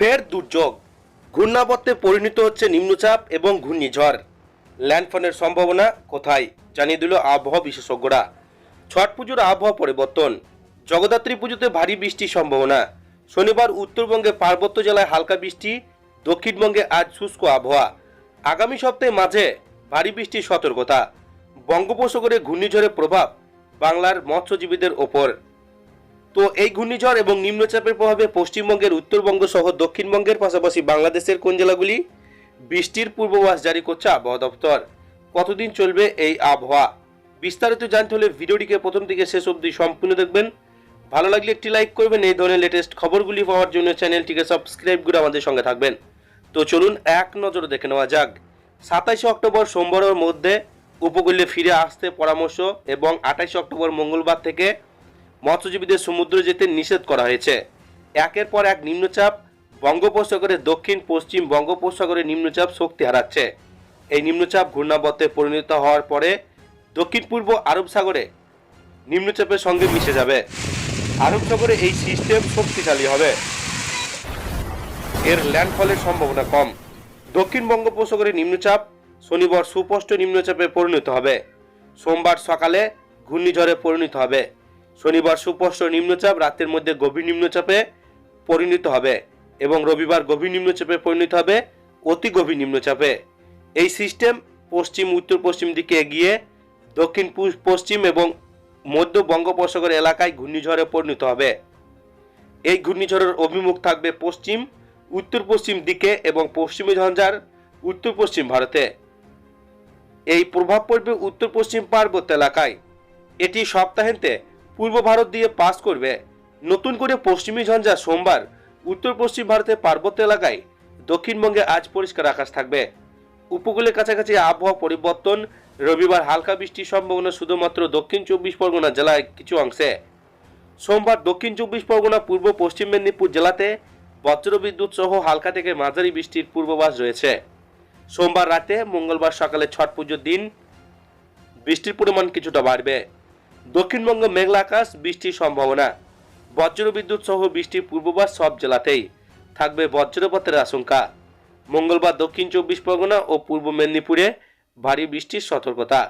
ফের দুর্যোগ। ঘূর্ণাবর্তে পরিণত হচ্ছে নিম্নচাপ এবং ঘূর্ণিঝড়। ল্যান্ডফনের সম্ভাবনা কোথায়? জানিয়ে দিল আবহাওয়া বিশেষজ্ঞরা। ছট পুজোর আবহাওয়া পরিবর্তন। জগদ্ধাত্রী পুজোতে ভারী বৃষ্টির সম্ভাবনা। শনিবার উত্তরবঙ্গে পার্বত্য জেলায় হালকা বৃষ্টি, দক্ষিণবঙ্গে আজ শুষ্ক আবহাওয়া। আগামী সপ্তাহে মাঝে ভারী বৃষ্টির সতর্কতা। বঙ্গোপসাগরে ঘূর্ণিঝড়ের প্রভাব বাংলার মৎস্যজীবীদের ওপর। তো এই ঘূর্ণিঝড় এবং নিম্নচাপের প্রভাবে পশ্চিমবঙ্গের উত্তরবঙ্গ সহ দক্ষিণবঙ্গের পাশাপাশি বাংলাদেশের কোন জেলাগুলি? বৃষ্টির পূর্বাভাস জারি করছে আবহাওয়া দপ্তর। কতদিন চলবে এই আবহাওয়া? বিস্তারিত জানতে হলে ভিডিওটিকে প্রথম থেকে শেষ অবধি সম্পূর্ণ দেখবেন। ভালো লাগলে একটি লাইক করবেন, এই ধরনের লেটেস্ট খবরগুলি পাওয়ার জন্য চ্যানেলটিকে সাবস্ক্রাইব করে আমাদের সঙ্গে থাকবেন। তো চলুন এক নজরে দেখে নেওয়া যাক। সাতাইশে অক্টোবর সোমবারের মধ্যে উপকূলে ফিরে আসতে পরামর্শ এবং আঠাইশে অক্টোবর মঙ্গলবার থেকে মৎস্যজীবীদের সমুদ্রে যেতে নিষেধ করা হয়েছে। একের পর এক নিম্নচাপ বঙ্গোপসাগরে দক্ষিণ, পশ্চিম বঙ্গোপসাগরে নিম্নচাপ শক্তি হারাচ্ছে। এই নিম্নচাপ ঘূর্ণাবর্তে পরিণত হওয়ার পরে দক্ষিণ পূর্ব আরব সাগরে নিম্নচাপের সঙ্গে মিশে যাবে। আরব সাগরে এই সিস্টেম শক্তিশালী হবে। এর ল্যান্ডফলের সম্ভাবনা কম। দক্ষিণ বঙ্গোপসাগরে নিম্নচাপ শনিবার সুস্পষ্ট নিম্নচাপে পরিণত হবে। সোমবার সকালে ঘূর্ণিঝড়ে পরিণত হবে। শনিবার সুস্পষ্ট নিম্নচাপ, রাতের মধ্যে গভীর নিম্নচাপে পরিণত হবে এবং রবিবার গভীর নিম্নচাপে পরিণত হবে, অতি গভীর নিম্নচাপে। এই সিস্টেম পশ্চিম উত্তর পশ্চিম দিকে এগিয়ে দক্ষিণ পশ্চিম এবং মধ্য বঙ্গোপসাগর এলাকায় ঘূর্ণিঝড়ে পরিণত হবে। এই ঘূর্ণিঝড়ের অভিমুখ থাকবে পশ্চিম উত্তর পশ্চিম দিকে এবং পশ্চিমী ঝঞ্ঝার উত্তর পশ্চিম ভারতে। এই প্রভাব পড়বে উত্তর পশ্চিম পার্বত্য এলাকায়। এটি সপ্তাহান্তে পূর্ব ভারত দিয়ে পাস করবে। নতুন করে পশ্চিমী ঝঞ্ঝা সোমবার উত্তর পশ্চিম ভারতের পার্বত্য এলাকায় দক্ষিণবঙ্গে আজ পরিষ্কার আকাশ থাকবে। উপকূলের কাছাকাছি আবহাওয়া পরিবর্তন, রবিবার হালকা বৃষ্টির সম্ভাবনা শুধুমাত্র দক্ষিণ চব্বিশ পরগনা জেলায় কিছু অংশে। সোমবার দক্ষিণ চব্বিশ পরগনা, পূর্ব পশ্চিম মেদিনীপুর জেলাতে বজ্রবিদ্যুৎ সহ হালকা থেকে মাঝারি বৃষ্টির পূর্বাভাস রয়েছে। সোমবার রাতে মঙ্গলবার সকালে ছট পুজোর দিন বৃষ্টির পরিমাণ কিছুটা বাড়বে। দক্ষিণবঙ্গ মেঘলা আকাশ, বৃষ্টির সম্ভাবনা। বজ্রবিদ্যুৎ সহ বৃষ্টির পূর্বাভাস সব জেলাতেই। থাকবে বজ্রপাতের আশঙ্কা। মঙ্গলবার দক্ষিণ চব্বিশ পরগনা ও পূর্ব মেদিনীপুরে ভারী বৃষ্টির সতর্কতা।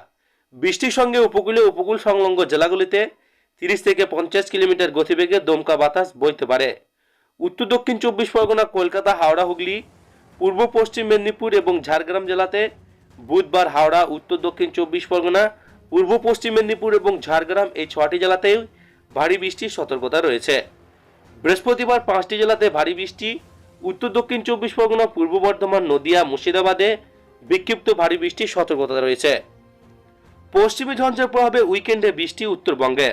বৃষ্টির সঙ্গে উপকূলে উপকূল সংলগ্ন জেলাগুলিতে তিরিশ থেকে পঞ্চাশ কিলোমিটার গতিবেগে দমকা বাতাস বইতে পারে। উত্তর দক্ষিণ চব্বিশ পরগনা, কলকাতা, হাওড়া, হুগলি, পূর্ব পশ্চিম মেদিনীপুর এবং ঝাড়গ্রাম জেলাতে বুধবার হাওড়া, উত্তর দক্ষিণ চব্বিশ পরগনা পূর্ব পশ্চিম মেদিনীপুর এবং ঝাড়গ্রাম এই ছটি জেলাতেই ভারী বৃষ্টির সতর্কতা রয়েছে। বৃহস্পতিবার পাঁচটি জেলাতে ভারী বৃষ্টি, উত্তর, দক্ষিণ চব্বিশ পরগনা, পূর্ব বর্ধমান, নদিয়া, মুর্শিদাবাদে বিক্ষিপ্ত ভারী বৃষ্টির সতর্কতা রয়েছে। পশ্চিমী ঝঞ্ঝার প্রভাবে উইকেন্ডে বৃষ্টি উত্তরবঙ্গে।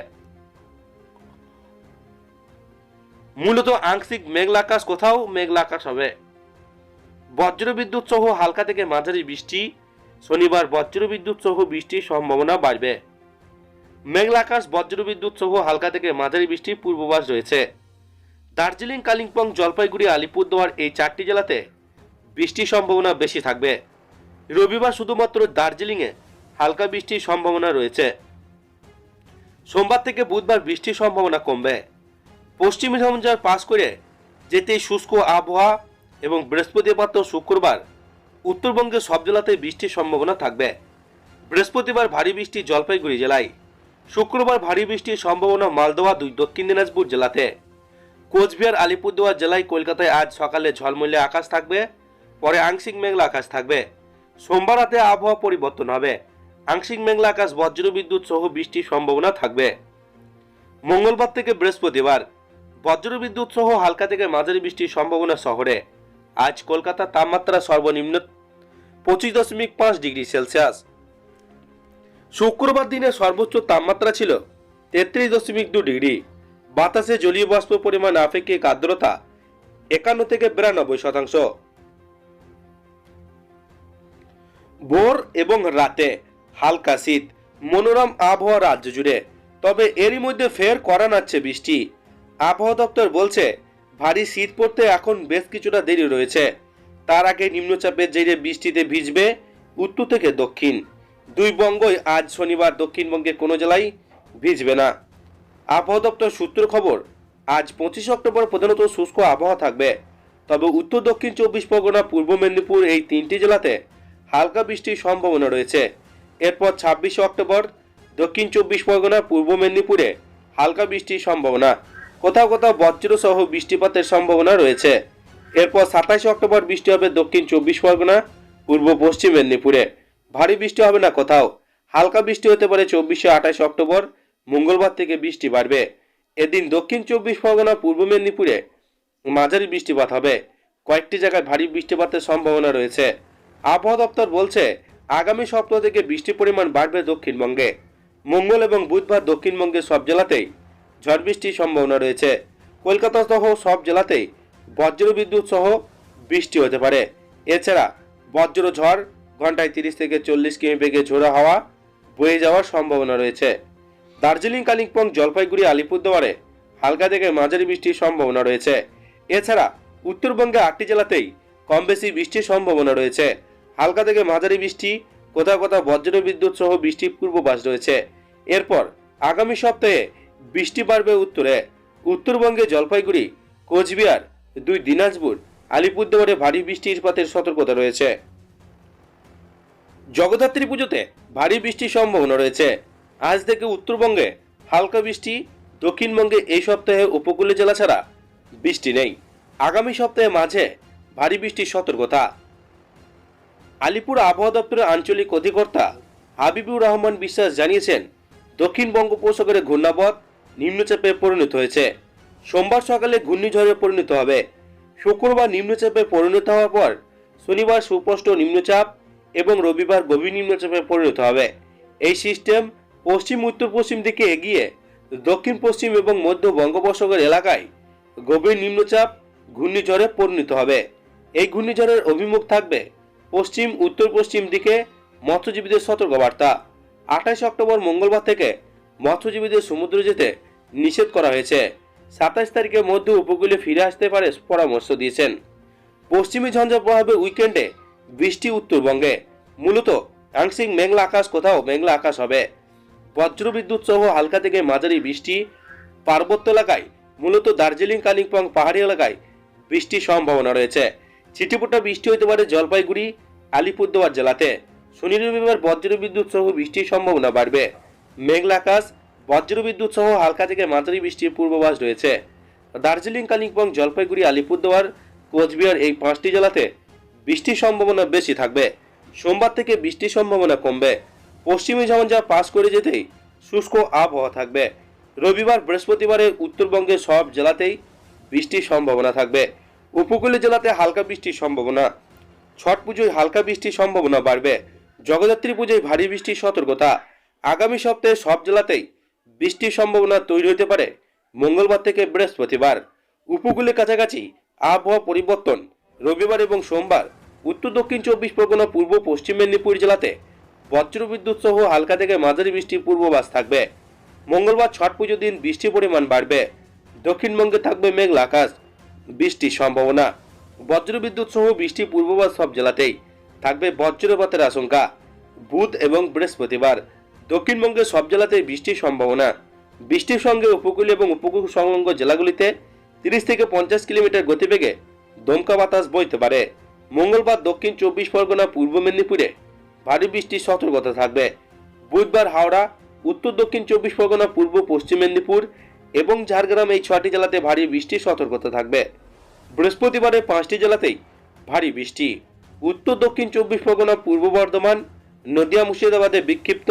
মূলত আংশিক মেঘলা আকাশ, কোথাও মেঘলা আকাশ হবে। বজ্রবিদ্যুৎ সহ হালকা থেকে মাঝারি বৃষ্টি শনিবার বজ্রবিদ্যুৎ সহ বৃষ্টির সম্ভাবনা বাড়বে। মেঘলা আকাশ বজ্রবিদ্যুৎ সহ হালকা থেকে মাঝারি বৃষ্টির পূর্বাভাস রয়েছে। দার্জিলিং, কালিম্পং, জলপাইগুড়ি, আলিপুরদুয়ার এই চারটি জেলাতে বৃষ্টির সম্ভাবনা বেশি থাকবে। রবিবার শুধুমাত্র দার্জিলিংয়ে হালকা বৃষ্টির সম্ভাবনা রয়েছে। সোমবার থেকে বুধবার বৃষ্টির সম্ভাবনা কমবে। পশ্চিম ঝঞ্ঝার পাস করে যেতেই শুষ্ক আবহাওয়া এবং বৃহস্পতিবার তো শুক্রবার উত্তরবঙ্গের সব জেলাতেই বৃষ্টির সম্ভাবনা থাকবে। বৃহস্পতিবার ভারী বৃষ্টি জলপাইগুড়ি জেলায়। শুক্রবার ভারী বৃষ্টির সম্ভাবনা মালদোয়া দুই, দক্ষিণ দিনাজপুর জেলাতে। কোচবিহার, আলিপুরদুয়ার জেলায় কলকাতায় আজ সকালে ঝলমলে আকাশ থাকবে, পরে আংশিক মেঘলা আকাশ থাকবে। সোমবার রাতে আবহাওয়া পরিবর্তন হবে। আংশিক মেঘলা আকাশ, বজ্রবিদ্যুৎ সহ বৃষ্টির সম্ভাবনা থাকবে। মঙ্গলবার থেকে বৃহস্পতিবার, বজ্রবিদ্যুৎ সহ হালকা থেকে মাঝারি বৃষ্টির সম্ভাবনা শহরে। আজ কলকাতার তাপমাত্রা সর্বনিম্ন পঁচিশ দশমিক পাঁচ ডিগ্রি সেলসিয়াস। শুক্রবার দিনে সর্বোচ্চ তাপমাত্রা ছিল তেত্রিশ দশমিক দু ডিগ্রি। বাতাসে জলীয় বাষ্প পরিমাণ আপেক্ষিক আর্দ্রতা একান্ন থেকে বিরানব্বই শতাংশ। ভোর এবং রাতে হালকা শীত, মনোরম আবহাওয়া রাজ্য জুড়ে। তবে এরই মধ্যে ফের করা নাচ্ছে বৃষ্টি। আবহাওয়া দপ্তর বলছে, ভারী শীত পড়তে এখন বেশ কিছুটা দেরি রয়েছে। তার আগে নিম্নচাপের জেরে বৃষ্টিতে ভিজবে উত্তর থেকে দক্ষিণ। দুই বঙ্গই আজ শনিবার দক্ষিণবঙ্গের কোনো জেলায় ভিজবে না। আবহাওয়া দপ্তর সূত্র খবর, আজ পঁচিশে অক্টোবর প্রধানত শুষ্ক আবহাওয়া থাকবে। তবে উত্তর, দক্ষিণ চব্বিশ পরগনা, পূর্ব মেদিনীপুর এই তিনটি জেলাতে হালকা বৃষ্টির সম্ভাবনা রয়েছে। এরপর ছাব্বিশে অক্টোবর, দক্ষিণ চব্বিশ পরগনা, পূর্ব মেদিনীপুরে হালকা বৃষ্টির সম্ভাবনা। কোথাও কোথাও বজ্র সহ বৃষ্টিপাতের সম্ভাবনা রয়েছে। এরপর সাতাশে অক্টোবর বৃষ্টি হবে দক্ষিণ চব্বিশ পরগনা, পূর্ব পশ্চিম মেদিনীপুরে। ভারী বৃষ্টি হবে না কোথাও। হালকা বৃষ্টি হতে পারে চব্বিশে আঠাশে অক্টোবর, মঙ্গলবার থেকে বৃষ্টি বাড়বে। এদিন দক্ষিণ চব্বিশ পরগনা, পূর্ব মেদিনীপুরে মাঝারি বৃষ্টিপাত হবে। কয়েকটি জায়গায় ভারী বৃষ্টিপাতের সম্ভাবনা রয়েছে। আবহাওয়া দপ্তর বলছে, আগামী সপ্তাহ থেকে বৃষ্টির পরিমাণ বাড়বে দক্ষিণবঙ্গে। মঙ্গল এবং বুধবার দক্ষিণবঙ্গের সব জেলাতেই ঝড় বৃষ্টির সম্ভাবনা রয়েছে। কলকাতা সহ সব জেলাতেই বজ্র বিদ্যুৎ সহ বৃষ্টি হতে পারে। এছাড়া বজ্র ঝড় ঘন্টায় তিরিশ থেকে চল্লিশ কিমি বেগে ঝোড়া হাওয়া বয়ে যাওয়ার সম্ভাবনা রয়েছে। দার্জিলিং, কালিম্পং, জলপাইগুড়ি, আলিপুরদুয়ারে হালকা থেকে মাঝারি বৃষ্টির সম্ভাবনা রয়েছে। এছাড়া উত্তরবঙ্গে আটটি জেলাতেই কম বেশি বৃষ্টির সম্ভাবনা রয়েছে। হালকা থেকে মাঝারি বৃষ্টি, কোথাও কোথাও বজ্র বিদ্যুৎ সহ বৃষ্টির পূর্বাভাস রয়েছে। এরপর আগামী সপ্তাহে বৃষ্টি বাড়বে উত্তরে। উত্তরবঙ্গে জলপাইগুড়ি, কোচবিহার দুই দিনাজপুর, আলিপুরদুয়ারে ভারী বৃষ্টিপাতের সতর্কতা রয়েছে। জগদ্ধাত্রী পুজোতে ভারী বৃষ্টির সম্ভাবনা রয়েছে। আজ থেকে উত্তরবঙ্গে হালকা বৃষ্টি, দক্ষিণবঙ্গে এই সপ্তাহে উপকূলীয় জেলা ছাড়া বৃষ্টি নেই। আগামী সপ্তাহে মাঝে ভারী বৃষ্টির সতর্কতা। আলিপুর আবহাওয়া দপ্তরের আঞ্চলিক অধিকর্তা হাবিবুর রহমান বিশ্বাস জানিয়েছেন, দক্ষিণ বঙ্গোপসাগরে ঘূর্ণাবধ নিম্নচাপে পরিণত হয়েছে। সোমবার সকালে ঘূর্ণিঝড়ে পরিণত হবে। শুক্রবার নিম্নচাপে পরিণত হওয়ার পর শনিবার সুস্পষ্ট নিম্নচাপ এবং রবিবার গভীর নিম্নচাপে পরিণত হবে। এই সিস্টেম পশ্চিম উত্তর পশ্চিম দিকে এগিয়ে দক্ষিণ পশ্চিম এবং মধ্য বঙ্গোপসাগর এলাকায় গভীর নিম্নচাপ, ঘূর্ণিঝড়ে পরিণত হবে। এই ঘূর্ণিঝড়ের অভিমুখ থাকবে পশ্চিম উত্তর পশ্চিম দিকে মৎস্যজীবীদের সতর্কবার্তা। আঠাশ অক্টোবর মঙ্গলবার থেকে মৎস্যজীবীদের সমুদ্রে যেতে নিষেধ করা হয়েছে। সাতাশ তারিখের মধ্যে উপকূলে ফিরে আসতে পারে পরামর্শ দিয়েছেন। পশ্চিমী ঝঞ্ঝা প্রভাবে উইকেন্ডে বৃষ্টি উত্তরবঙ্গে। মূলত আংশিক মেঘলা আকাশ, কোথাও মেঘলা আকাশ হবে। বজ্রবিদ্যুৎ সহ হালকা থেকে মাঝারি বৃষ্টি। পার্বত্য এলাকায়, মূলত দার্জিলিং, কালিম্পং পাহাড়ি এলাকায় বৃষ্টির সম্ভাবনা রয়েছে। ছিটিপোটা বৃষ্টি হতে পারে জলপাইগুড়ি, আলিপুরদুয়ার জেলাতে। শনি রবিবার বজ্রবিদ্যুৎ সহ বৃষ্টির সম্ভাবনা বাড়বে। মেঘলা আকাশ বজ্রবিদ্যুৎ সহ হালকা থেকে মাঝারি বৃষ্টির পূর্বাভাস রয়েছে। দার্জিলিং, কালিম্পং, জলপাইগুড়ি, আলিপুরদুয়ার, কোচবিহার এই পাঁচটি জেলাতে বৃষ্টির সম্ভাবনা বেশি থাকবে। সোমবার থেকে বৃষ্টির সম্ভাবনা কমবে। পশ্চিমী ঝঞ্ঝা পাস করে যেতেই শুষ্ক আবহাওয়া থাকবে। রবিবার, বৃহস্পতিবারে উত্তরবঙ্গের সব জেলাতেই বৃষ্টির সম্ভাবনা থাকবে। উপকূলীয় জেলাতে হালকা বৃষ্টির সম্ভাবনা। ছট পুজোয় হালকা বৃষ্টির সম্ভাবনা বাড়বে। জগদ্ধাত্রী পুজোয় ভারী বৃষ্টির সতর্কতা। আগামী সপ্তাহে সব জেলাতেই বৃষ্টির সম্ভাবনা তৈরি হতে পারে মঙ্গলবার থেকে বৃহস্পতিবার। উপকূলের কাছাকাছি আবহাওয়া পরিবর্তন। রবিবার এবং সোমবার উত্তর, দক্ষিণ চব্বিশ পরগনা, পূর্ব, পশ্চিম মেদিনীপুর জেলাতে বজ্রবিদ্যুৎ সহ হালকা থেকে মাঝারি বৃষ্টির পূর্বাভাস থাকবে। মঙ্গলবার ছট পুজোর দিন বৃষ্টির পরিমাণ বাড়বে। দক্ষিণবঙ্গে থাকবে মেঘলা আকাশ। বৃষ্টির সম্ভাবনা। বজ্রবিদ্যুৎ সহ বৃষ্টি পূর্বাভাস সব জেলাতেই। থাকবে বজ্রপাতের আশঙ্কা। বুধ এবং বৃহস্পতিবার দক্ষিণবঙ্গের সব জেলাতেই বৃষ্টির সম্ভাবনা। বৃষ্টির সঙ্গে উপকূল এবং উপকূল সংলগ্ন জেলাগুলিতে তিরিশ থেকে পঞ্চাশ কিলোমিটার গতিবেগে দমকা বাতাস বইতে পারে। মঙ্গলবার দক্ষিণ চব্বিশ পরগনা, পূর্ব মেদিনীপুরে ভারী বৃষ্টির সতর্কতা থাকবে। বুধবার হাওড়া, উত্তর দক্ষিণ চব্বিশ পরগনা, পূর্ব পশ্চিম মেদিনীপুর এবং ঝাড়গ্রাম এই ছটি জেলাতে ভারী বৃষ্টির সতর্কতা থাকবে। বৃহস্পতিবারে পাঁচটি জেলাতেই ভারী বৃষ্টি। উত্তর দক্ষিণ চব্বিশ পরগনা, পূর্ব বর্ধমান, নদিয়া, মুর্শিদাবাদে বিক্ষিপ্ত